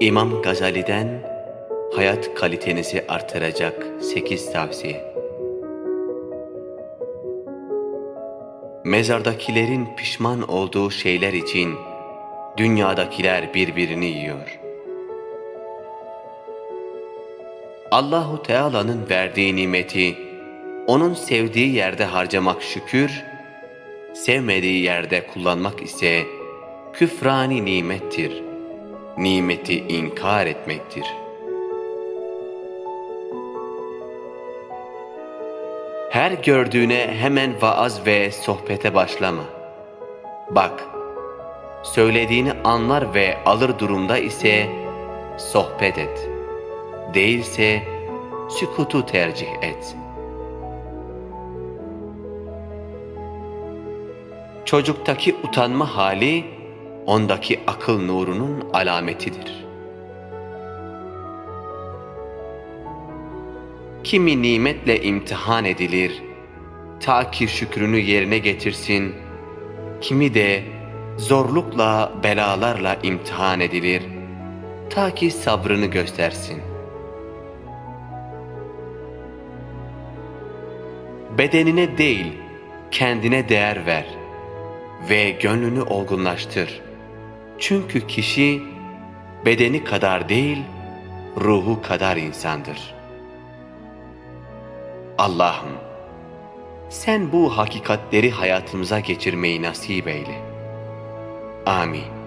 İmam Gazali'den hayat kalitenizi artıracak 8 tavsiye. Mezardakilerin pişman olduğu şeyler için dünyadakiler birbirini yiyor. Allahu Teala'nın verdiği nimeti onun sevdiği yerde harcamak şükür, sevmediği yerde kullanmak ise küfrani nimettir. Nimeti inkar etmektir. Her gördüğüne hemen vaaz ve sohbete başlama. Bak, söylediğini anlar ve alır durumda ise sohbet et. Değilse sükutu tercih et. Çocuktaki utanma hali ondaki akıl nurunun alametidir. Kimi nimetle imtihan edilir, ta ki şükrünü yerine getirsin, kimi de zorlukla, belalarla imtihan edilir, ta ki sabrını göstersin. Bedenine değil, kendine değer ver ve gönlünü olgunlaştır. Çünkü kişi bedeni kadar değil, ruhu kadar insandır. Allah'ım, sen bu hakikatleri hayatımıza geçirmeyi nasip eyle. Amin.